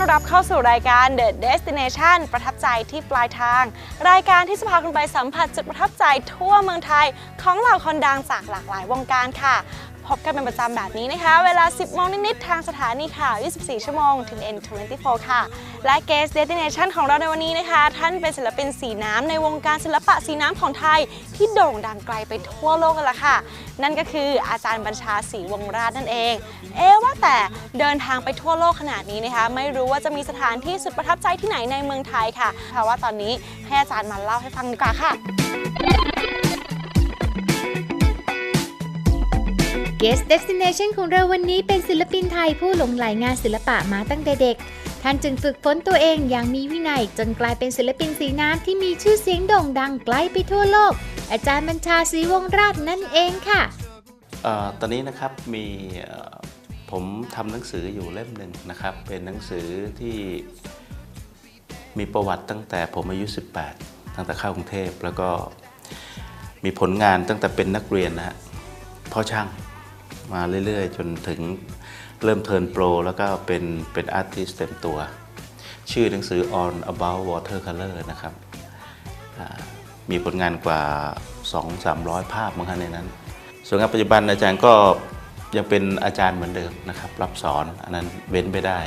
อนรับเข้าสู่รายการ The Destination ประทับใจที่ปลายทาง รายการที่จะพาคุณไปสัมผัสจุดประทับใจทั่วเมืองไทย ของเหล่าคนดังจากหลากหลายวงการค่ะ พบกันเป็นประจำแบบนี้นะคะ เวลา 10โมงนิดๆทางสถานีข่าว 24 ชั่วโมงถึง N24 ค่ะ และ Guest Destination ของเราในวันนี้นะคะ ท่านเป็นศิลปินสีน้ำในวงการศิลปะสีน้ำของไทย ที่โด่งดังไกลไปทั่วโลกกันละค่ะ นั่นก็คืออาจารย์บัญชาศรีวงราชนั่นเอง เอ๊ว่าแต่เดินทางไปทั่วโลกขนาดนี้นะคะ ไม่รู้ว่าจะมีสถานที่สุดประทับใจที่ไหนในเมืองไทยค่ะเพราะว่าตอนนี้ให้อาจารย์มาเล่าให้ฟังดีกว่าค่ะ Guest Destination ของเราวันนี้เป็นศิลปินไทยผู้หลงใหลงานศิลปะมาตั้งแต่เด็ก ท่านจึงฝึกฝนตัวเองอย่างมีวินัย จนกลายเป็นศิลปินสีน้ำที่มีชื่อเสียงโด่งดังไกลไปทั่วโลก อาจารย์บัญชาศรีวงศราชนั่นเองค่ะออตอนนี้นะครับมีผมทำหนังสืออยู่เล่มหนึ่งนะครับ เป็นหนังสือที่มีประวัติตั้งแต่ผมอายุ 18 ตั้งแต่เข้ากรุงเทพแล้วก็มีผลงานตั้งแต่เป็นนักเรียนนะฮะพ่อช่าง มาเรื่อยๆ จนถึงเริ่มเทิร์นโปรแล้วก็เป็นเป็นอาร์ติสเต็มตัว ชื่อหนังสือ on about watercolor นะครับ มีผลงานกว่า 2-300 ภาพมั้งคะในนั้น ส่วนงานปัจจุบันอาจารย์ก็ยังเป็นอาจารย์เหมือนเดิมนะครับ รับสอนอันนั้นเว้นไม่ได้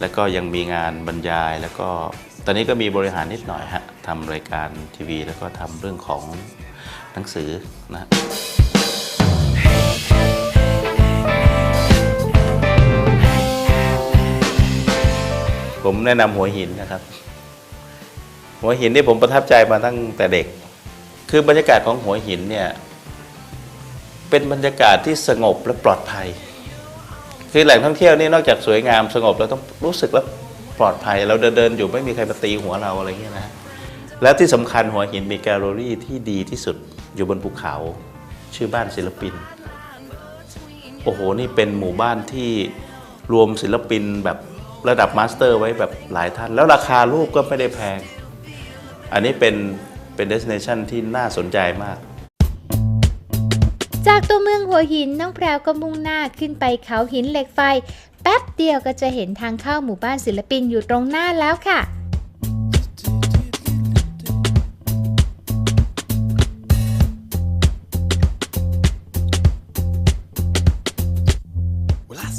แล้วก็ยังมีงานบรรยายแล้วก็ตอนนี้ก็มีบริหารนิดหน่อยฮะทำรายการทีวี แล้วก็ทำเรื่องของหนังสือนะ ผมแนะนำหัวหินนะครับ หัวหินนี่ผมประทับใจมาตั้งแต่เด็ก คือบรรยากาศของหัวหินเนี่ย เป็นบรรยากาศที่สงบและปลอดภัย คือแหล่งท่องเที่ยวนี่นอกจากสวยงามสงบแล้วต้องรู้สึกว่าปลอดภัย เราเดินเดินอยู่ไม่มีใครมาตีหัวเราอะไรเงี้ยนะ แล้วที่สำคัญหัวหินมีแกลเลอรี่ที่ดีที่สุดอยู่บนภูเขา ชื่อบ้านศิลปิน โอ้โห นี่เป็นหมู่บ้านที่รวมศิลปินแบบ ระดับมาสเตอร์ไว้แบบหลายท่าน แล้วราคารูปก็ไม่ได้แพง อันนี้เป็นเป็นเดสเนชันที่น่าสนใจมาก จากตัวเมืองหัวหินน้องแพรวก็มุ่งหน้าขึ้นไปเขาหินเหล็กไฟ แป๊บเดียวก็จะเห็นทางเข้าหมู่บ้านศิลปินอยู่ตรงหน้าแล้วค่ะ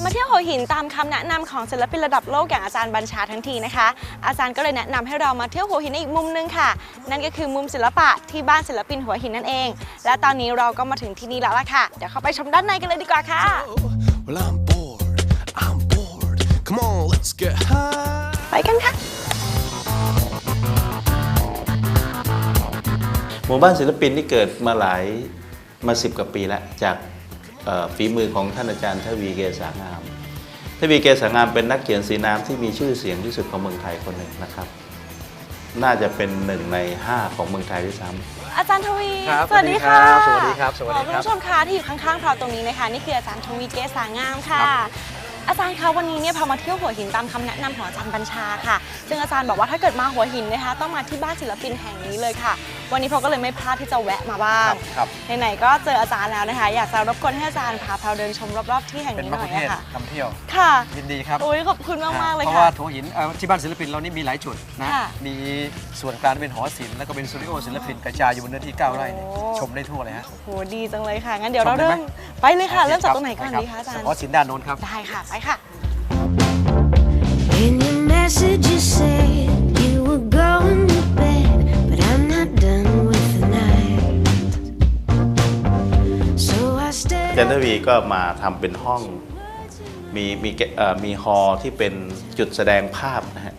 มาเที่ยวหัวหินตามคำแนะนำของศิลปินระดับโลกอย่างอาจารย์บัญชาทั้งทีนะคะ อาจารย์ก็เลยแนะนำให้เรามาเที่ยวหัวหินในอีกมุมนึงค่ะ นั่นก็คือมุมศิลปะที่บ้านศิลปินหัวหินนั่นเอง และตอนนี้เราก็มาถึงที่นี่แล้วล่ะค่ะ เดี๋ยวเข้าไปชมด้านในกันเลยดีกว่าค่ะ Well, I'm bored. I'm bored. Come on, let's get high. ไปกันค่ะหมู่บ้านศิลปินที่เกิดมาหลายมาสิบกว่าปีแล้วจากเอ่อ ฝีมือของท่านอาจารย์ทวีเกษางาม ทวีเกษางามเป็นนักเขียนสีน้ำที่มีชื่อเสียงที่สุดของเมืองไทยคนหนึ่งนะครับ น่าจะเป็นหนึ่งในห้าของเมืองไทยด้วยซ้ำ อาจารย์ทวี ครับสวัสดีค่ะสวัสดีครับสวัสดีครับณผู้ชมคะที่อยู่ข้างๆเราตรงนี้นะคะนี่คืออาจารย์ทวีเกษางามค่ะ อาจารย์คะวันนี้เนี่ยพามาเที่ยวหัวหินตามคำแนะนำของอาจารย์บัญชาค่ะ ซึ่งอาจารย์บอกว่าถ้าเกิดมาหัวหินนะคะ ต้องมาที่บ้านศิลปินแห่งนี้เลยค่ะ วันนี้เราก็เลยไม่พลาดที่จะแวะมาบ้างครับไหนๆก็เจออาจารย์แล้วนะคะ อยากจะรบกวนให้อาจารย์พาเราเดินชมรอบๆที่แห่งเป็นนี้มะหน่คุอยเทศอะค่ะทำเที่ยวค่ะยินดีครับโอ้ยขอบคุณมากๆเลยเพราะค่ะว่าทัวหินเอ่อที่บ้านศิลปินเรานี่มีหลายจุดนะค่ะมีส่วนกลางเป็นหอศิลป์แล้วก็เป็นสตูดิโอศิลปินกระจายอยู่บนเนื้อที่9ไร่เนี่ยโอ้ชมได้ทั่วเลยฮะโหดีจังเลยค่ะงั้นเดี๋ยวเราชมได้เริ่ไหมมไปเลยค่ะเริ่มจากตรงไหนก่อนไปดีคะอาจารย์หอศิลป์ด้านโน้นครับได้ค่ะไปค่ะ In your message, you said อาจารย์ทวีก็มาทำเป็นห้องมีมีเอ่อมีฮอลล์ที่เป็นจุดแสดงภาพนะฮะ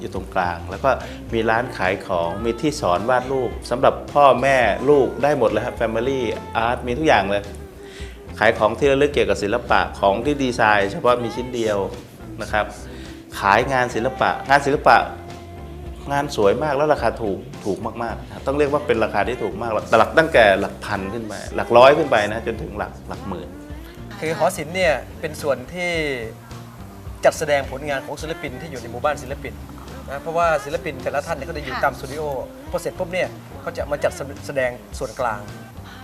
อยู่ตรงกลาง แล้วก็มีร้านขายของมีที่สอนวาดรูปสำหรับพ่อแม่ลูกได้หมดเลยครับ Family Art มีทุกอย่างเลย ขายของที่ระลึกเกี่ยวกับศิลปะของที่ดีไซน์ เฉพาะมีชิ้นเดียวนะครับ ขายงานศิลปะ งานศิลปะ งานสวยมากแล้วราคาถูกถูกมากๆนะครับต้องเรียกว่าเป็นราคาที่ถูกมากหลักหลักตั้งแต่หลักพันขึ้นไป หลักร้อยขึ้นไปนะจนถึงหลักหลักหมื่น คือหอศิลป์เนี่ยเป็นส่วนที่จัดแสดงผลงานของศิลปินที่อยู่ในหมู่บ้านศิลปินนะเพราะว่าศิลปินแต่ละท่านเนี่ยก็จะอยู่ค่ะตามสตูดิโอพอเสร็จปุ๊บเนี่ยเขาจะมาจัดแสดงส่วนกลาง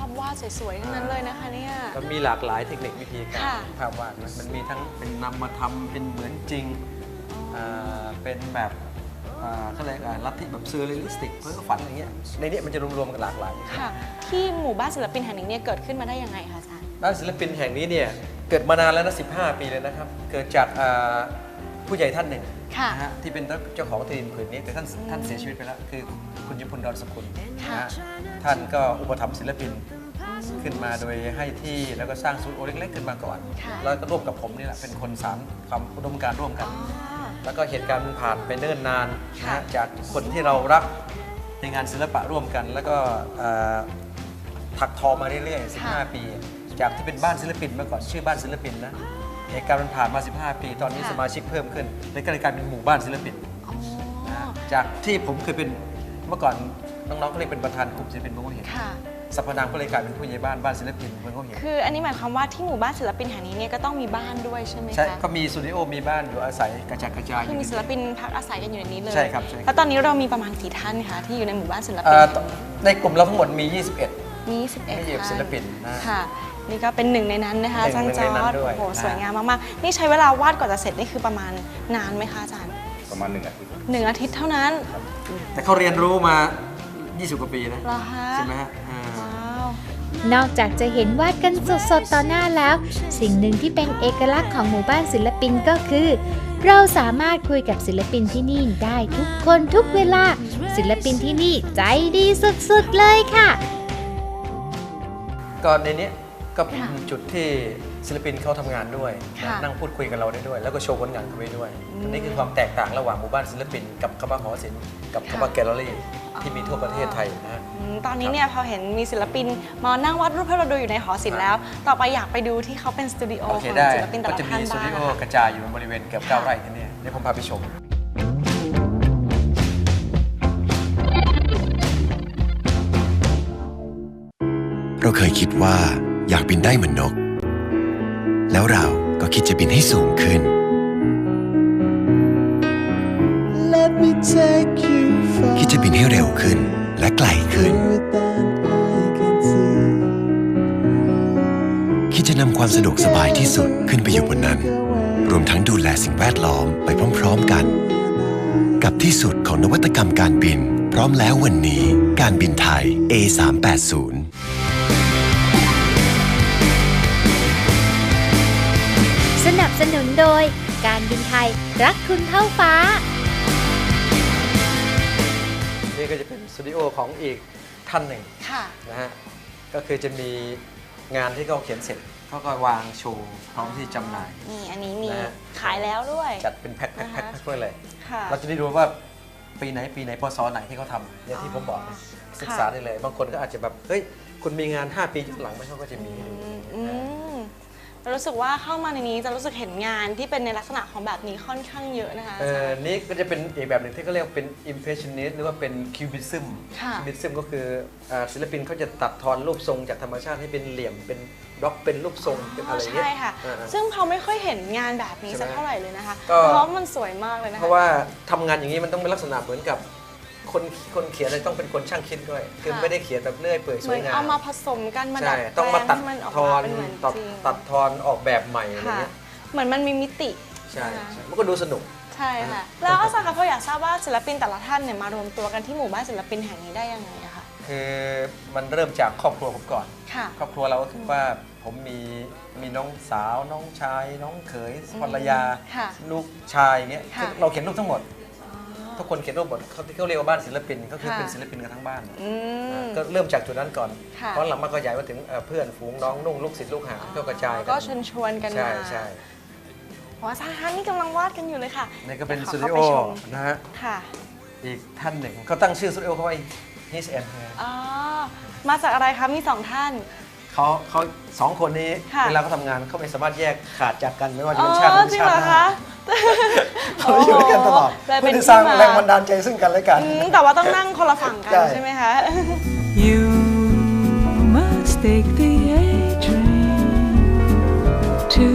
าพวาดสวยๆทั้งนั้นเลยนะคะเนี่ย ก็มีหลากหลายเทคนิควิธีการค่ะภาพวาดนะมันมีทั้งเป็นนำมาทำเป็นเหมือนจริงอ่าเป็นแบบอ่า เขาเรียกอะไรลัทธิแบบเซอร์เรลิสติกเพ้อฝันอย่างเงี้ยในเนี้ยมันจะรวมๆกันหลากหลายค่ะที่หมู่บ้านศิลปินแห่งนี้เนี่ยเกิดขึ้นมาได้ยังไงคะอาจารย์ด้านศิลปินแห่งนี้เนี่ยเกิดมานานแล้วนะ15 ปีเลยนะครับ เกิดจากอ่าผู้ใหญ่ท่านหนึ่งค่ะนะฮะที่เป็นเจ้าของที่ดินผืนนี้แต่ท่านท่านเสียชีวิตไปแล้ว คือคุณยุพลดอนสกุลนะค่ะฮะท่านก็อุปถัมภ์ศิลปินขึ้นมาโดยให้ที่แล้วก็สร้างศูนย์โอเล็กๆขึ้นมาก่อนค่ะแล้วก็ร่วมกับผมนี่แหละเป็นคนสานความอุดมการณ์ร่วมกันอ๋อ แล้วก็เหตุการณ์มันผ่านไปเนิ่นนานนะค่ะฮะจากคนที่เรารักในงานศิลปะร่วมกัน แล้วก็เอ่อถักทอมาเรื่อยๆ 15 ปี จากที่เป็นบ้านศิลปินเมื่อก่อนชื่อบ้านศิลปินนะเหตุการณ์มันผ่านมา 15 ปี ตอนนี้ค่ะ สมาชิกเพิ่มขึ้นเลยก็เลยกลายเป็นหมู่บ้านศิลปิน อ๋อนะฮะจากที่ผมเคยเป็นเมื่อก่อนน้องๆก็เรียกเป็นประธานกลุ่มศิลปินเมืองหัวหินค่ะ สรรพนามก็เลยกลายเป็นผู้ใหญ่บ้านบ้านศิลปินเมืองหัวหินคืออันนี้หมายความว่าที่หมู่บ้านศิลปินแห่งนี้เนี่ยก็ต้องมีบ้านด้วยใช่ไหมใช่คะก็มีสตูดิโอมีบ้านอยู่อาศัยกระจัดกระจายอคือยู่มีศิลปินพักอาศัยกันอยู่ในนี้เลยใช่ครับใช่ครับแล้วตอนนี้เรามีประมาณกี่ท่านคะที่อยู่ในหมู่บ้านศิลปิเอ่นอในกลุ่มเราทั้งหมดมี 21 มี21ไม่เกี่ยวกับศิลปินนะค่ะนี่ก็เป็นหนึ่งในนั้นนะคะหอาจารนึ่ย์งจในอนั้นร์ดด้วยโอ้โหนะสวยงามมากๆ นี่ใช้เวลาวาดกว่าจะเสร็จนี่คือประมาณนานไหมคะอาจารย์ ประมาณหนึ่งอาทิตย์หนึ่งอาทิตย์เท่านั้น แต่เขาเรียนรู้มา 20 กว่าปีนะเหรอคะใช่ไหมฮะอ่าว้าว นอกจากจะเห็นวาดกันสดๆต่อหน้าแล้ว สิ่งหนึ่งที่เป็นเอกลักษณ์ของหมู่บ้านศิลปินก็คือ เราสามารถคุยกับศิลปินที่นี่ได้ทุกคนทุกเวลา ศิลปินที่นี่ใจดีสุดๆเลยค่ะก็ในเนี้ยก็เป็นค่ะจุดที่ศิลปินเขาทำงานด้วยค่ะนั่งพูดคุยกับเราได้ด้วย แล้วก็โชว์ผลงานเขาไปด้วยอันนี้คือความแตกต่างระหว่างหมู่บ้านศิลปิน กับคำว่าหอศิลป์กับคำว่าแกลเลอรี่ ที่มีทั่วประเทศไทยนะฮะ อืมตอนนี้เนี่ยพอเห็นมีศิลปินมานั่งวาดรูปให้เราดูอยู่ในหอศิลป์แล้ว ต่อไปอยากไปดูที่เขาเป็นสตูดิโอโอขเคองได้ ศิลปินแต่ก็ละจะมีท่านสตูบ้างดิโออะกระจายอยู่บริเวณเกือบเก้าไร่ที่นี่เดี๋ยวผมพาไปชม เราเคยคิดว่าอยากบินได้เหมือนนก แล้วเราก็คิดจะบินให้สูงขึ้น Let me take you คิดจะบิน ให้เร็วขึ้นและไกลขึ้น คิดจะนำความสะดวกสบายที่สุดขึ้นไปอยู่บนนั้น รวมทั้งดูแลสิ่งแวดล้อมไปพร้อม ๆกัน กับที่สุดของนวัตกรรมการบิน พร้อมแล้ววันนี้การบินไทย A380 สนับสนุนโดย การบินไทยรักคุณเท่าฟ้า ก็จะเป็นสตูดิโอของอีกท่านหนึ่งค่ะนะฮะก็คือจะมีงานที่เขาเขียนเสร็จเขาก็วางโชว์พร้อมที่จำหน่าย นี่อันนี้มีนะฮะ ขายแล้วด้วย จัดเป็นแพ็คแพ็คแพ็คอ่าฮะแพ็คไว้เลย ค่ะ เราจะได้ดูว่าปีไหนปีไหนพศไหนที่เขาทำอย่างที่ผมบอกเนี่ยศึกษาได้เลย บางคนก็อาจจะแบบ เฮ้ย คุณมีงาน 5 ปีย้อนหลังไหมเขาก็จะมีให้ดูอืมเรารู้สึกว่าเข้ามาในนี้จะรู้สึกเห็นงานที่เป็นในลักษณะของแบบนี้ค่อนข้างเยอะนะคะ เออาจาอรย์นี่ก็จะเป็นอีกแบบหนึ่งที่เขาเรียกเป็น impressionist หรือว่าเป็น cubism ค่ะ cubism ก็คืออ่าศิลปินเขาจะตัดทอนรูปทรงจากธรรมชาติให้เป็นเหลี่ยมเป็นบล็อกเป็นรูปทรงเป็นอะไรอย่างเงี้ยใช่ค่ะ อ่า ซึ่งเขาไม่ค่อยเห็นงานแบบนี้ใช่ไหมสักเท่าไหร่เลยนะคะก็ เพราะมันสวยมากเลยนะคะ เพราะว่าทำงานอย่างนี้มันต้องเป็นลักษณะเหมือนกับ คนคนเขียนเลยต้องเป็นคนช่างคิดด้วย คือค่ะไม่ได้เขียนแบบเลื่อยเปื่อยสเหมืวอยนงามเอามาผสมกันมาดัใช่ดแปลต้องมาตัดให้มันออกทอมานเป็นเหมือนตัดจริงตัดทอนออกแบบใหม่อะไรค่ะเงี้ยเหมือนมันมีมิติใช่นะคะใช่มันก็ดูสนุกใช่ค่ะแล้วอาจารย์คะเขาอยากทราบว่าศิลปินแต่ละท่านเนี่ยมารวมตัวกันที่หมู่บ้านศิลปินแห่งนี้ได้ยังไงอะคะคือมันเริ่มจากครอบครัวผมก่อนค่ะครอบครัวเราก็คือว่าผมมีมีน้องสาวน้องชาย น้องเขยภรรยาค่ะลูกชายอย่างเงี้ยค่ะเราเขียนรูปทั้งหมด ทุกคนเขียนรูปหมดเขาที่เขาเรียกว่าบ้านศิลปินก็คือค่ะเป็นศิลปินกันทั้งบ้านอืม ก็เริ่มจากจุดนั้นก่อนค่ะเพราะหลังมาก็ใหญ่มาถึงเอ่อเพื่อนฝูงน้องนุ่งลูกศิษย์ลูกหาก็กระจายก็เชิญชวนกันใช่มาใช่อ๋ออาจารย์คะนี่กำลังวาดกันอยู่เลยค่ะนี่ก็เป็นดี๋ยวสขตูดิข้าโอไปชมนะฮะค่ะอีกท่านหนึ่งเขาตั้งชื่อสตูดิโอเขาว่า His and Her อ๋อมาจากอะไรคะมีสองท่าน เขาเขาสองคนนี้ค่ะเวลาเขาทำงานเขาไม่สามารถแยกขาดจากกันไม่ว่าจะอ๋เป็นอชาติหรือจริงชาเหรติอหน้าคะเขาอยู่ด้วยกันตลอดเลยเพื่เป็อนที่สร้างที่มาแรงบันดาลใจซึ่งกันและกัน อืมแต่ว่าต้องนั่งคนละฝั่งกันใช่ ใช่ไหมคะ You must take the A train to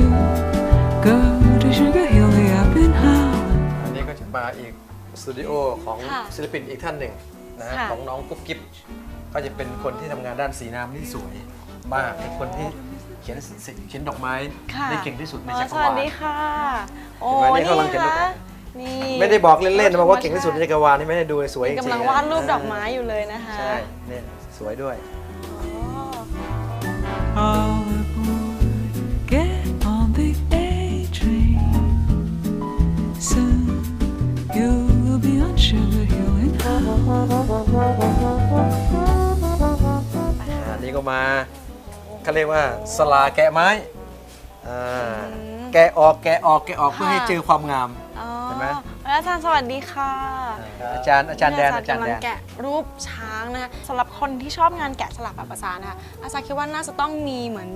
go to Sugar Hill way up in Holland. อันนี้ก็จะมาอีกสตูดิโอของค่ะศิลปินอีกท่านหนึ่งนะฮะค่ะ ของน้องกุ๊บกิ๊บขก็จะเป็นคนที่ทำงานด้านสีน้ำที่สวย มากเป็นคนที่เขียนสีเขียนดอกไม้ค่ะได้เก่งที่สุดในอ๋อจักรสวาวัสลดีค่ะ โอ้เห็นไหมนี่เขากำลังเขียนรูปคะนี่ไม่ได้บอกเล่นๆนะบอกว่าเก่งที่สุดในจักรวาลนี่ไม่ได้ดูเลยสวยจริงๆกำลังวาดรูปดอกไม้อยู่เลยนะคะใช่เนี่ยสวยด้วยอ๋อ All aboard, get on the A train. Soon you will be on Sugar Hill in Howard. อันนี้ก็มา เขาเรียกว่าสลาแกะไม้อ่าแกะออกแกะออกแกะออกเพื่อให้เจอความงาม อ๋อเห็นไหม อาจารย์สวัสดีค่ะอาจารย์อาจารย์แดนอาจารย์กำลัแดงนแกะรูปช้างนะคะสำหรับคนที่ชอบงานแกะสลักแบบอาจารย์นะคะอาจารย์คิดว่าน่าจะต้องมีเหมือน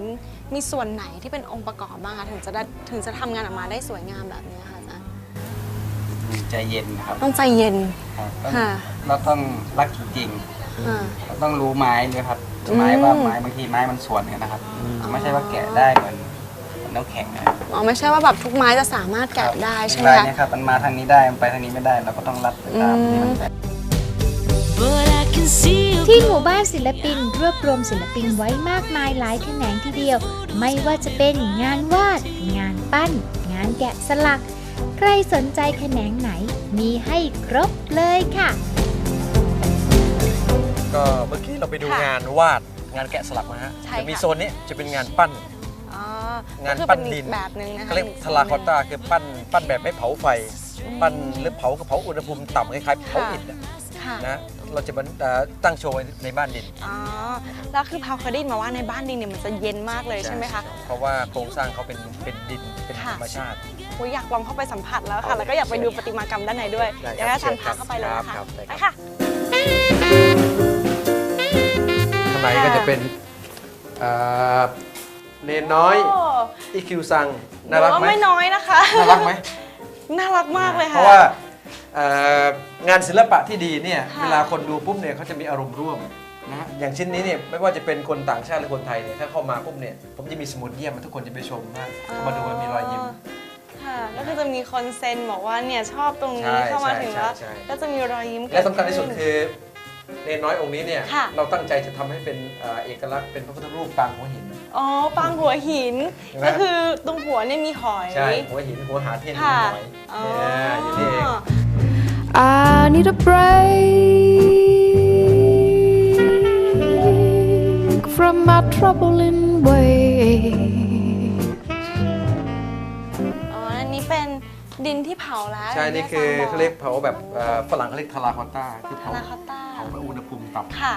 มีส่วนไหนที่เป็นองค์ประกอบบ้างคะถึงจะได้ถึงจะทำงานออกมาได้สวยงามแบบนี้ค่ะอาจารย์ใจเย็นนะครับต้องใจเย็น ครับต้องค่ะ เราต้องรักจริงอ่า ๆเราต้องรู้ไม้ด้วยครับอืม ไม้ว่าไม้บางทีไม้มันส่วนกันนะครับไม่ใช่ว่าแกะได้เหมือนเหมือนน้ำแข็งนะอ๋อไม่ใช่ว่าแบบทุกไม้จะสามารถแกะได้ใช่ไหมได้คะเนี่ยครับมันมาทางนี้ได้มันไปทางนี้ไม่ได้เราก็ต้องรัดไปตามที่มันแบบ But I can see you ที่หมู่บ้านศิลปินรวบรวมศิลปินไว้มากมายหลายแขนงทีเดียว ไม่ว่าจะเป็นงานวาด งานปั้น งานแกะสลัก ใครสนใจแขนงไหน มีให้ครบเลยค่ะ ก็เมื่อกี้เราไปดูค่ะงานวาดงานแกะสลักมาฮะใช่จะมีค่ะ โซนนี้จะเป็นงานปั้น อ๋องานก็คือปั้นเป็ดินอีกแบบหนึ่งนะคะเขาเรียกป็นทาราคอตตาคือปั้นปั้นแบบไม่เผาไฟ ปั้นหรือเผากับเผาอุณหภูมิต่ำคล้ายๆเผาอิฐอะค่ะนะเราจะมาเอ่อตั้งโชว์ไว้ในบ้านดินอ๋อแล้วคือพาวเคยได้ยินมาว่าในบ้านดินเนี่ยมันจะเย็นมากเลยใช่ไหมคะ เพราะว่าโครงสร้างเขาเป็นเป็นดินเป็นค่ะธรรมชาติโอ้ยอยากลองเข้าไปสัมผัสแล้วค่ะเอาเลยแล้วก็อยากไปดูประติมากรรมด้านในด้วยได้ครับเดี๋ยวให้อาจารย์เชิพาญครับเข้าไปเลยนะครัคะบได้ครับ ไปค่ะข้าง ในก็จะเป็นเอ่อเนนน้อย โอ้อีคิวซัง น่ารักหไหม ว่าไม่น้อยนะคะ น่ารักไหม น่ารักมากเลยเพค่ะราะว่าเอ่องานศิลปะที่ดีเนี่ยค่ะ เวลาคนดูปุ๊บเนี่ยเขาจะมีอารมณ์ร่วมนะฮะอย่างชิ้นนี้เนี่ยไม่ว่าจะเป็นคนต่างชาติหรือคนไทยเนี่ยถ้าเข้ามาปุ๊บเนี่ยผมจะมีสมุดเยี่ยมมาทุกคนจะไปชมว่าเข้ามาดูแล้วมีรอยยิ้ม ค่ะแล้วก็จะมีคนเซ็นบอกว่าเนี่ยชอบตรงใช่นี้เข้ามาใช่ถึงใช่แล้วใช่ ก็จะมีรอยยิ้มและสำคัญที่สุดเกิคือ เนนน้อยองค์นี้เนี่ยค่ะ เราตั้งใจจะทำให้เป็นเอ่อเอกลักษณ์เป็นพระพุทธรูปปางหัวหิน อ๋อปางหัวหิน เห็นไหม ก็คือตรงหัวเนี่ยมีหอย ใช่หัวหินหัวหาเทียนหัวค่ะหอยอ๋อ เนี่ยอยู่นี่เอง I need a break from my troubling way. ดินที่เผาแล้วใช่นี่คือที่เขาเรียกเผาแบบเอ่อฝรั่งเขาเรียกทาราคอตตาคือทาเผาราคอตต้าเผาแบบอุณหภูมิต่ำค่ะ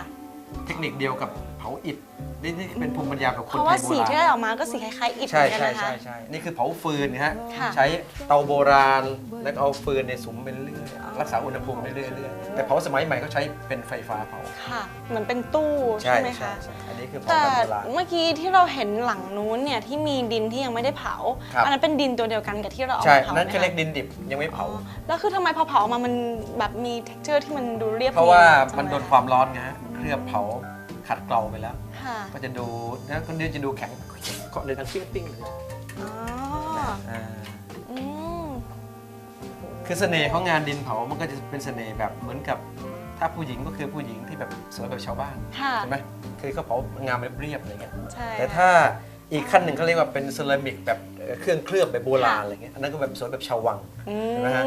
เทคนิคเดียวกับเผาอิฐนี่นี่เป็นภูมิปัญญาของคเพนราะไทว่ายโบสีที่ราได้ณออกมาก็สีคล้ายๆอิฐเหใช่มือนกันใช่นะคะใช่ใช่นี่คือเผาฟืนนะฮะค่ะใช้เตาโบราณแล้วก็เอาฟืนเนี่ยสุมไปเรื่อยๆรักษาอุณหภูมิไปเรื่อยๆแต่เผาสมัยใหม่เขาใช้เป็นไฟฟ้าเผาค่ะเหมือนเป็นตู้ใช่ไหมคะใช่อั นนี้คือเผาแต่แบบโบราณ เมื่อกี้ที่เราเห็นหลังนู้นเนี่ยที่มีดินที่ยังไม่ได้เผา ครับ อันนั้นเป็นดินตัวเดียวกันกับที่เราเอาใช่ มาเผานั่นไหมคือคะเรียกดินดิบยังไม่เผาอ๋อแล้วคือทำไมพอเผาออกมามันแบบมี t e x t อร์ที่มันดูเรียบเพราะว่าจังมันโดนเลยความร้อนไงฮะเคลือบเผาขัดเกลาไปแล้ว ค่ะก็จะดูนะก็เดี๋ยวจะดูแข็งเกาะเลยทั้งปิ้งปิ้งเลยอ๋ออ่าอืมคือเสน่ห์ของงานดินเผามันก็จะเป็นเสน่ห์แบบเหมือนกับ ถ้าผู้หญิงก็คือผู้หญิงที่แบบสวยแบบชาวบ้านค่ะใช่ไหมคือเขาเผางามเรียบๆอะไรเงี้ยใช่แต่ถ้าอีกขั้นหนึ่งเขาเรียกว่าเป็นเซรามิกแบบเอ่อเครื่องเคลือบแบบโบราณอะไรเงี้ยอันนั้นก็แบบสวยแบบชาววังอืเห็นไหมฮะ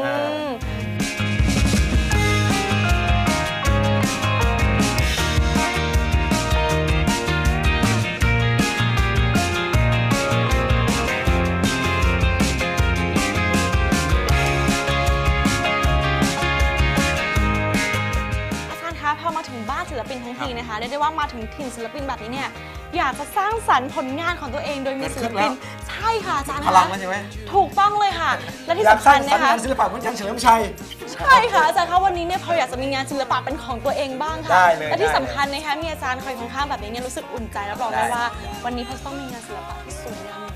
นทั้งทีนะคะเรียกได้ว่ามาถึงถิ่นศิลปินแบบนี้เนี่ยอยากจะสร้างสรรค์ผลงานของตัวเอง โดยมีศิลปินใช่ค่ะอาจารย์พคะลังแล้วใช่ไหมถูกต้องเลยค่ะ และที่อยากสำสร้าคังญสรรนะค์คะงานศิลปะเหมือนกันเฉลิมชัยใช่ค่ะอาจารย์คะวันนี้เนี่ยพออยากจะมีงานศิลปะเป็นของตัวเองบ้างค่ะได้เลยและที่ได้เลยสำคัญนะคะมีอาจารย์คอยข้างๆแบบนี้เนี่ยรู้สึกอุ่นใจรับรองได้ได้ว่า วันนี้พอจะต้องมีงานศิลปะที่สวยงาม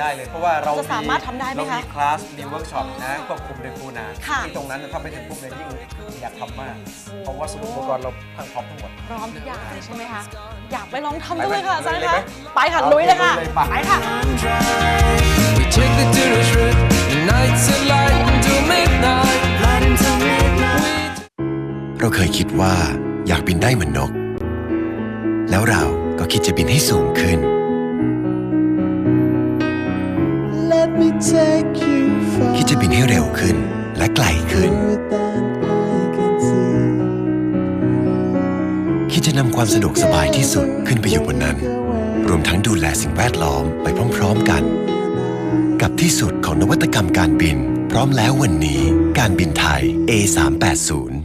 ได้เลย เพราะว่าเราจะสามารถทำได้ไหมเราคะมีคลาส มีเวิร์กช็อปนะควบคุมโดยครูนาค่ะที่ตรงนั้นถ้าไปถึงปุ๊บเลยยิ่งอยากทำมาก เพราะว่าสมุดอุปกรณ์เราพังพร้อมทั้งหมดพร้อมทุกอย่างเลยใช่ไหมคะ อยากไปลองทำไปดูไหมเลยค่ะอาจารย์ลุยเลยคะไหมไปค่ะเอาลุยเลยค่ะลุยเลยไปไปค่ะ We take the tourist route. The nights are light until midnight. Light until midnight. We เราเคยคิดว่าอยากบินได้เหมือนนก แล้วเราก็คิดจะบินให้สูงขึ้น คิดจะบินให้เร็วขึ้นและไกลขึ้น คิดจะนำความสะดวกสบายที่สุดขึ้นไปอยู่บนนั้น รวมทั้งดูแลสิ่งแวดล้อมไปพร้อมๆกัน กับที่สุดของนวัตกรรมการบิน พร้อมแล้ววันนี้การบินไทย A380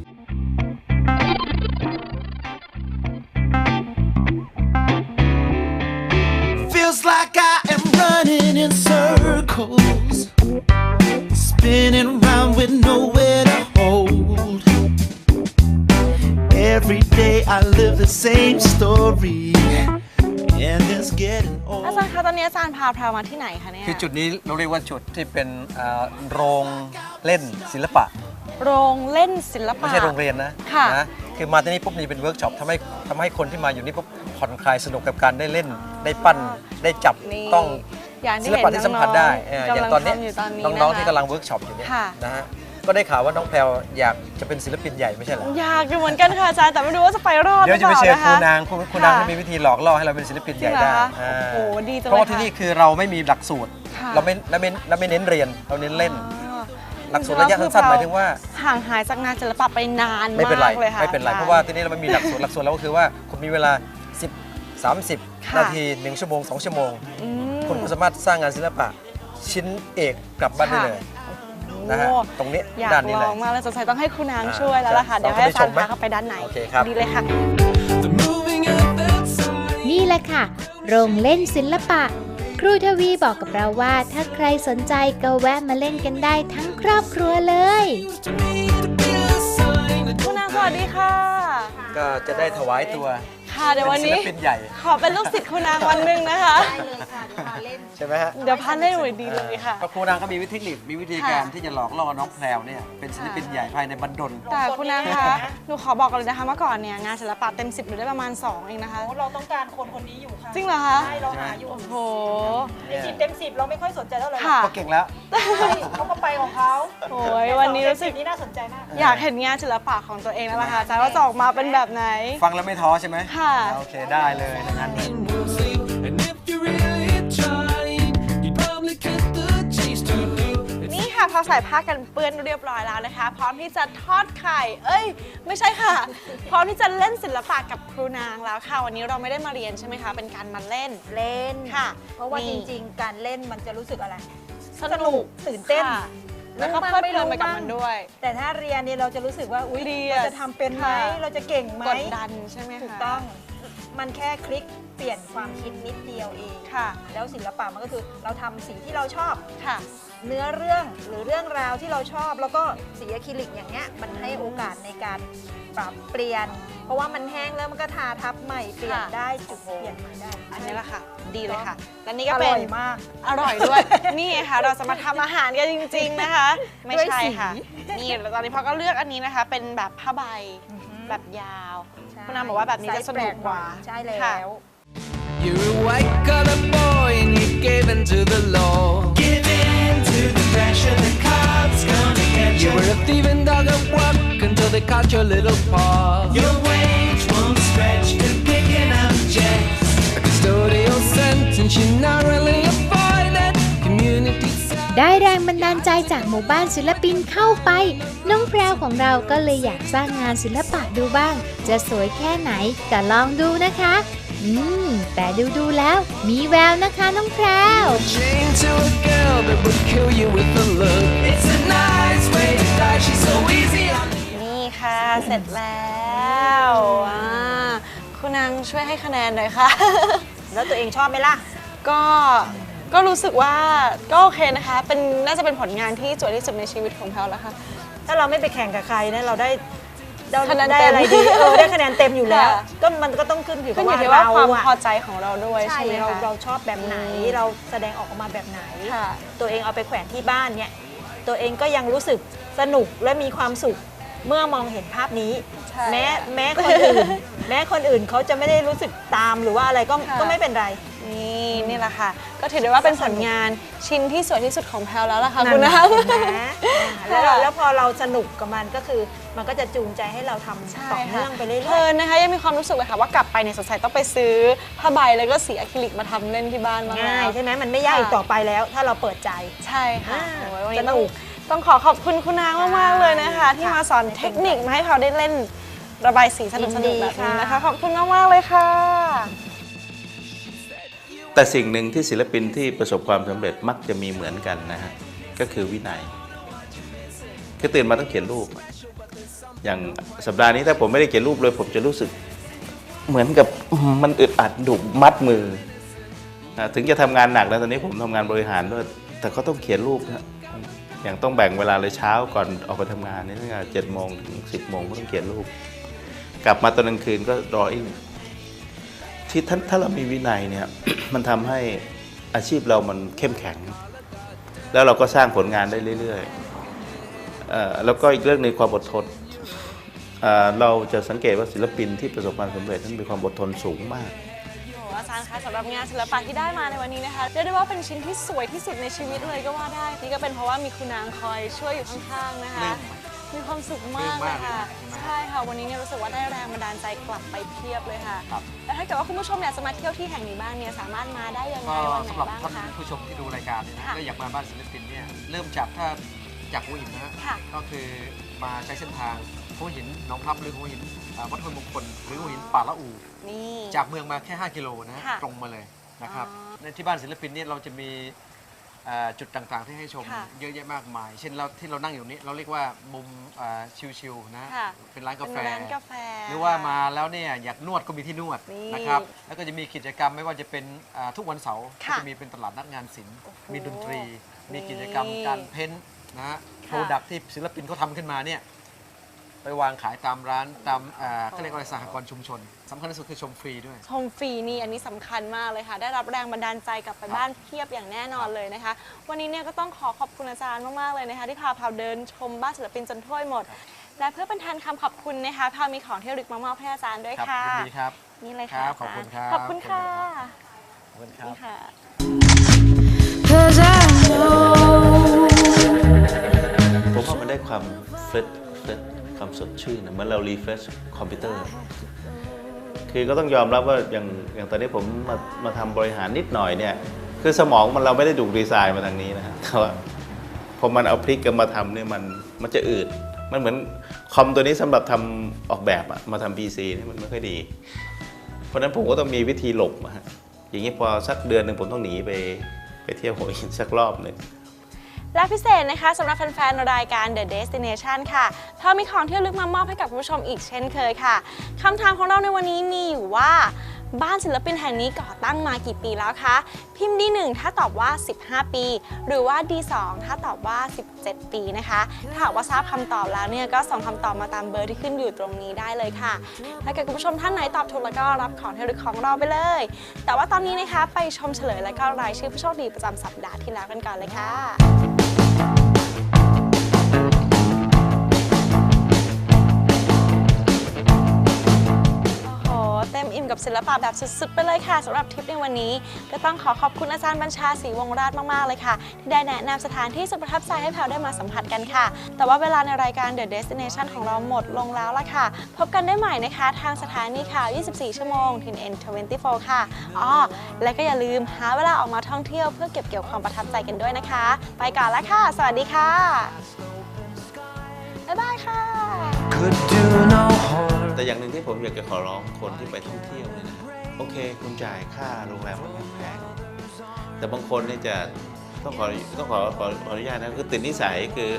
าจารย์พาแพรวมาที่ไหนคะเนี่ยคือจุดนี้เราเรียกว่าจุดที่เป็นอ่าโรงเล่นศิลปะ โรงเล่นศิลปะไม่ใช่โรงเรียนนะค่ะนะคือมาที่นี่ปุ๊บนี่เป็นเวิร์กช็อปทำให้ทำให้คนที่มาอยู่นี่ปุ๊บผ่อนคลายสนุกกับการได้เล่นได้ปั้นได้จับนี่ต้องอย่างที่ศิลปะที่สัมผัสได้เห็นเออน้องๆอย่างตอนนี้กำลังทำอยู่ตอนนี้น้องๆนะคะที่กำลังเวิร์กช็อปอยู่เนี่ยค่ะนะฮะ ก็ได้ข่าวว่าน้องแพรวอยากจะเป็นศิลปินใหญ่ไม่ใช่เหรออยากอยู่เหมือนกันค่ะอาจารย์แต่ไม่รู้ว่าจะไปรอดหเดี๋รืยวอจะเปไปล่าเชิญนะครูคะ นางครูครูนางจะมีวิธีหลอกล่อให้เราเป็นศิลปินใหญ่จริงเหรได้อคะอ่าโอ้โหดีจังเลยเพราะว่าที่ค่ะนี่คือเราไม่มีหลักสูตร ค่ะ เราไม่เราไม่เราไม่เน้นเรียนเราเน้นเล่น อ๋อหลักสูตรระยะสั้นๆหมายถึงว่า ห่างหายจากงานศิลปะไปนานไม่เป็นไรมากเลยค่ะไม่เป็นไรอจย์ เพราะว่าที่นี่เราไม่มีหลักสูตรหลักสูตรเราก็คือว่าคุณมีเวลา 10 30 ค่ะ นาที 1 ชั่วโมง 2 ชั่วโมง อืม คุณก็สามารถสร้างงานศิลปะชิ้นเอกกลับบ้านได้ค่ะ เลย นะฮะโอ้ตรงนี้อยากด้านนี้ลเลย องมากเลยสงสัยต้องให้คุณนางอ่าช่วยแล้วล่ะค่ะจะเดี๋ยวให้อาจารย์เราจะไปชมไหมพาเข้าไปด้านในโอเคครับ ดีเลยค่ะ The moving outside. นี่แหละค่ะ โรงเล่นศิลปะ ครูทวีบอกกับเราว่า ถ้าใครสนใจก็แวะมาเล่นกันได้ทั้งครอบครัวเลย To me to be a sign that คุณนางสวัสดีค่ะ ก็จะได้ถวายตัว ค่ะเดี๋ยววันนี้ เป็นศิลปินใหญ่ ขอเป็นลูกศิษย์คุณนางวันหนึ่งนะคะใช่ไหมฮะ เดี๋ยวพันเล่นหน่วยดีเลยค่ะ ก็ครูนางก็มีวิธีนิคมีวิธีการค่ะที่จะหลอกล่อน้องแพรวเนี่ยเป็นศิลปินใหญ่ภายในบันดล แต่คุณนางคะหนูขอบอกกันเลยนะคะเมื่อก่อนเนี่ยงานศิลปะเต็มสิบหนูได้ประมาณ 2 เองนะคะเราต้องการคนคนนี้อยู่ค่ะจริงเหรอคะ ใช่เราหาอยู่โอ้โหสิบเต็มสิบเราไม่ค่อยสนใจเท่าไหร่ค่ะ ก็เก่งแล้ว ใช่เขาก็ไปของเขาโอ้ยวันนี้รู้สึกแต่สองเต็มสิบนี่น่าสนใจมาก อยากเห็นงานศิลปะของตัวเองแล้วล่ะค่ะอาจารย์ว่าจะออกมาเป็นแบบไหน ฟังแล้วไม่ท้อใช่ไหมค่ะโอเคได้เลยดังนั้น we'll see. And if you really tried, you'd probably cut the chase to do. นี่ค่ะพอใส่ผ้ากันเปื้อนเรียบร้อยแล้วนะคะ พร้อมที่จะทอดไข่ เอ้ย ไม่ใช่ค่ะ พร้อมที่จะเล่นศิลปะกับครูนางแล้วค่ะ วันนี้เราไม่ได้มาเรียนใช่ไหมคะ เป็นการมาเล่น เล่นค่ะ เพราะว่านี่จริง ๆ การเล่นมันจะรู้สึกอะไร สนุกตื่นเต้นค่ะ แล้วก็เพลิดเพลินไปกับมันด้วย แต่ถ้าเรียนเนี่ยเราจะรู้สึกว่า อุ้ยเครียดเราจะทำเป็นไหม ค่ะ เราจะเก่งไหมกดดันใช่ไหมคะ ถูกต้อง มันแค่คลิกเปลี่ยนความคิดนิดเดียวเองค่ะ แล้วศิลปะมันก็คือเราทำสิ่งที่เราชอบ ค่ะ เนื้อเรื่องหรือเรื่องราวที่เราชอบ แล้วก็สีอะคริลิกอย่างเงี้ยมันให้โอกาสในการปรับเปลี่ยน เพราะว่ามันแห้งแล้วมันก็ทาทับใหม่เปลี่ยนค่ะ ได้จุดเปลี่ยนใหม่ได้อันนี้แหละค่ะ ดีเลยค่ะ และนี่อก็เป็ร่นอยมาก อร่อยด้วย นี่ไงค่ะ เราจะมาทำอาหารกันจริง ๆนะคะ ไม่ด้วยใช่สีค่ะ นี่แล้วตอนนี้พ่อก็เลือกอันนี้นะคะ เป็นแบบผ้าใบ แบบยาวใช่ คุณนางบอกว่าแบบนี้จะสนุกกว่าใช่แล้ค่ะว You're a white collar boy and you gave in to the law. Give in to the pressure, the cops gonna catch you. You were a thieving dog at work until they caught your little paw. Your wage won't stretch to picking up checks. A custodial sentence you narrowly avoided. Community ได้แรงบันดาลใจจากหมู่บ้านศิลปินเข้าไป น้องแพรวของเราก็เลยอยากสร้างงานศิลปะดูบ้าง จะสวยแค่ไหนก็ลองดูนะคะ อืม แต่ดูดูๆแล้ว มีแววนะคะน้องแพรว chained to a girl that would kill you with a look. It's a nice way to die. She's so easy on นี่ค่ะ เสร็จแล้วอ่าคุณนางช่วยให้คะแนนหน่อยค่ะ แล้วตัวเองชอบไหมล่ะ ก็ ก็รู้สึกว่าก็โอเคนะคะ เป็นน่าจะเป็นผลงานที่สวยที่สุดในชีวิตของแพลแล้วค่ะ ถ้าเราไม่ไปแข่งกับใครนะเราได้เราคะแนนได้เต็มอะไรดีเออได้คะแนนเต็มอยู่แล้ว ค่ะ ก็มันก็ต้องขึ้นอยู่ขึ้กับนอยู่ว่าที่ว่าเราความอะพอใจของเราด้วยใช่ใช่ไหมเราคะ เราชอบแบบไหนอืม เราแสดงออกมาแบบไหน ค่ะ ตัวเองเอาไปแขวนที่บ้านเนี่ย ตัวเองก็ยังรู้สึกสนุกและมีความสุขเมื่อมองเห็นภาพนี้ ใช่แม้ค่ะ แม้คนอื่น แม้คนอื่นเขาจะไม่ได้รู้สึกตามหรือว่าอะไรก็ค่ะ ก็ไม่เป็นไร นี่นี่แหละค่ะ ก็ถือได้ว่าเป็นผลงานชิ้นที่สวยที่สุดของแพลวแล้วล่ะค่ะนั่นคุณนะเห็นไหมอ่าแล้วเราค่ะ แล้วพอเราสนุกกับมันก็คือ มันก็จะจูงใจให้เราทำต่อเนื่องไปเรื่เพลิอยนนะคะยังมีความรู้สึกเลยค่ะว่ากลับไปเนี่ยสงสัยต้องไปซื้อผ้าใบแล้วก็สีอะคริลิกมาทำเล่นที่บ้านบ้างๆง่ายแล้ว ใช่ไหมมันไม่ยากอีกต่อไปแล้ว ถ้าเราเปิดใจ ใช่ค่ะอ่าโอ้ยวันสนี้นุต้องกต้องขอขอบคุณคุณนางมาก ๆ เลยนะคะ ที่มาสอนเทคนิคมาให้เราได้เล่น ระบายสีสนุกยิสนนุดีกแบบนี้นะคะค่ะขอบคุณมากๆเลยค่ะ แต่สิ่งหนึ่งที่ศิลปินที่ประสบความสำเร็จมักจะมีเหมือนกันนะฮะ ก็คือวินัยคือตื่นมาต้องเขียนรูป อย่างสัปดาห์นี้ถ้าผมไม่ได้เขียนรูปเลย ผมจะรู้สึกเหมือนกับมันอึดอัดดุมัดมือนะถึงจะทำงานหนักแล้วตอนนี้ผมทำงานบริหารด้วยแต่ก็ต้องเขียนรูปนะอย่างต้องแบ่งเวลาเลยเช้าก่อนออกไปทำงานนี่ตั้งแต่เจ็ดโมงถึงสิบโมงก็ต้องเขียนรูป กลับมาตอนกลางคืนก็รออิงที่ถ้าถ้าเรามีวินัยเนี่ยมันทำให้อาชีพเรามันเข้มแข็ง แล้วเราก็สร้างผลงานได้เรื่อยๆเอ่อแล้วก็อีกเรื่องหนึงความอดทนเอ่อเราจะสังเกตว่าศิลปินที่ประสบความสำเร็จนั้นมีความอดทนสูงมากโอ้อาจารย์คะสำหรับงานศิลปะที่ได้มาในวันนี้นะคะเรียกได้ว่าเป็นชิ้นที่สวยที่สุดในชีวิตเลยก็ว่าได้นี่ก็เป็นเพราะว่ามีคุณนางคอยช่วยอยู่ข้างๆนะคะ มีความสุขมากเลยค่ะ ใช่ค่ะ วันนี้เนี่ยรู้สึกว่าได้แรงบันดาลใจกลับไปเพียบเลยค่ะ ครับ แล้วถ้าเกิดว่าคุณผู้ชมอยากจะมาเที่ยวที่แห่งนี้บ้างเนี่ยสามารถมาได้ยังไงก็วันไหนสำหรับบ้างท่านคะ ผู้ชมที่ดูรายการเนี่ยนะค่ะแล้วอยากมาบ้านศิลปินเนี่ยเริ่มจากถ้าจากหัวหินนะฮะค่ะ ก็คือมาใช้เส้นทางหัวหินหนองพลับหรือหัวหินอ่าวัดห้วยมงคลหรือหัวหินป่าละอู นี่ จากเมืองมาแค่ 5 กิโลนะฮะค่ะตรงมาเลยนะครับอ๋อในที่บ้านศิลปินเนี่ยเราจะมี อ่าจุดต่างๆที่ให้ชมค่ะเยอะแยะมากมาย เช่นเราที่เรานั่งอยู่นี้เราเรียกว่ามุมอ่าชิลๆนะค่ะ เป็นร้านกาแฟ เป็นร้านกาแฟ หรือว่ามาแล้วเนี่ยอยากนวดก็มีที่นวดนี่นะครับ แล้วก็จะมีกิจกรรมไม่ว่าจะเป็นอ่าทุกวันเสาร์ก็ค่ะจะมีเป็นตลาดนัดงานศิลป์ โอ้โหมีดนตรี มีนี่กิจกรรมการเพ้นท์นะฮะค่ะโปรดักที่ศิลปินเขาทำขึ้นมาเนี่ย ไปวางขายตามร้านตามอ่าเขาเรียกว่าอะไรสหกรณ์ชุมชนสำคัญที่สุดคือชมฟรีด้วย ชมฟรีนี่อันนี้สำคัญมากเลยค่ะ ได้รับแรงบันดาลใจกลับไปบ้านเพียบอย่างแน่นอนเลยนะคะ วันนี้เนี่ยก็ต้องขอขอบคุณอาจารย์มาก ๆ เลยนะคะ ที่พาพาวเดินชมบ้านศิลปินจนถ้วยหมด และเพื่อเป็นแทนคำขอบคุณนะคะพาวมีของที่ระลึกมามอบให้อาจารย์ด้วยครับค่ะ ยินดีครับ นี่เลยครัค่ะบขอบคุณครับ ขอบคุณค่ะขอบคุณครับ นี่ค่ะ Cause I know ผมว่ามันได้ความเฟรช ฟรชความสดชื่นนะเหมือนเรารีเฟรชคอมพิวเตอร์คือก็ต้องยอมรับว่าอย่างอย่างตอนนี้ผมมามาทำบริหารนิดหน่อยเนี่ยคือสมองมันเราไม่ได้ถูกดีไซน์มาทางนี้นะฮะแต่ว่าพอมันเอาพลิกกันมาทำเนี่ยมันมันจะอืดมันเหมือนคอมตัวนี้สำหรับทำออกแบบอะมาทำ PC นี่มันไม่ค่อยดี เพราะฉะนั้นผมก็ต้องมีวิธีหลบอะฮะอย่างนี้พอสักเดือนหนึ่งผมต้องหนีไปไปเที่ยวหัวหินสักรอบหนึ่ง และพิเศษนะคะสำหรับแฟนๆ รายการ The Destination ค่ะพามีของที่ระลึกมามอบให้กับคุณผู้ชมอีกเช่นเคยค่ะคำถามของเราในวันนี้มีอยู่ว่า บ้านศิลปินแห่งนี้ก่อตั้งมากี่ปีแล้วคะ พิมพ์ D1 ถ้าตอบว่า 15 ปี หรือว่า D2 ถ้าตอบว่า 17 ปีนะคะ ถ้าหากว่าทราบคำตอบแล้วเนี่ยก็ส่งคำตอบมาตามเบอร์ที่ขึ้นอยู่ตรงนี้ได้เลยค่ะ ถ้าเกิดคุณผู้ชมท่านไหนตอบถูกแล้วก็รับของที่ระลึกของเราไปเลย แต่ว่าตอนนี้นะคะไปชมเฉลยและก็รายชื่อผู้โชคดีประจำสัปดาห์ที่แล้วกันก่อนเลยค่ะ อิ่มกับศิลปะแบบสุดๆ ไปเลยค่ะสำหรับทริปในวันนี้ ก็ต้องขอขอบคุณอาจารย์บัญชาศรีวงราชมากๆเลยค่ะ ที่ได้แนะนำสถานที่สุดประทับใจให้แพลวได้มาสัมผัสกันค่ะ แต่ว่าเวลาในรายการ The Destination ของเราหมดลงแล้วละค่ะ พบกันได้ใหม่นะคะ ทางสถานีข่าว 24 ชั่วโมงทิน N24 ค่ะอ๋อและก็อย่าลืมหาเวลาออกมาท่องเที่ยวเพื่อเก็บเกี่ยวความประทับใจกันด้วยนะคะ ไปก่อนล้วค่ะ สวัสดีค่ะ บ๊ายบายค่ะ Could do no harm. แต่อย่างหนึ่งที่ผมอยากจะขอร้องคนที่ไปท่องเที่ยวเนี่ยนะโอเค คุณจ่ายค่าโรงแรมมันแพงแต่บางคนเนี่ยจะต้องขอต้องขอขอขออนุญาตนะคือติดนิสัยคือ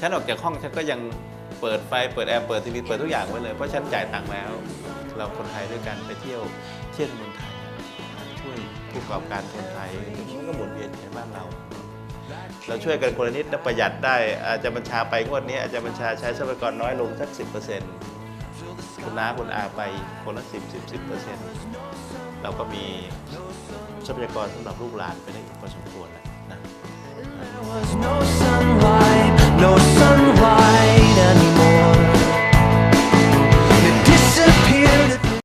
ฉันออกจากห้องฉันก็ยังเปิดไฟเปิดแอร์เปิดทีวีเปิดทุกอย่างไว้เลยเพราะฉันจ่ายตังค์แล้ว เราคนไทยด้วยกันไปเที่ยวเที่ยวในเมืองไทยช่วยผู้ประกอบการคนไทยมันก็หมุนเวียนอยู่ในบ้านเรา เราช่วยกันคนละนิดประหยัดได้อาจจะบัญชาไปงวดนี้อาจจะบัญชาใช้ทรัพยากรน้อยลงสักสิบเปอร์เซ็นต์คุณน้าคุณอาไปคนละสิบสิบสิบเปอร์เซ็นต์เราก็มีทรัพยากรสำหรับลูกหลานไปได้อีกพอสมควรแล้วนะ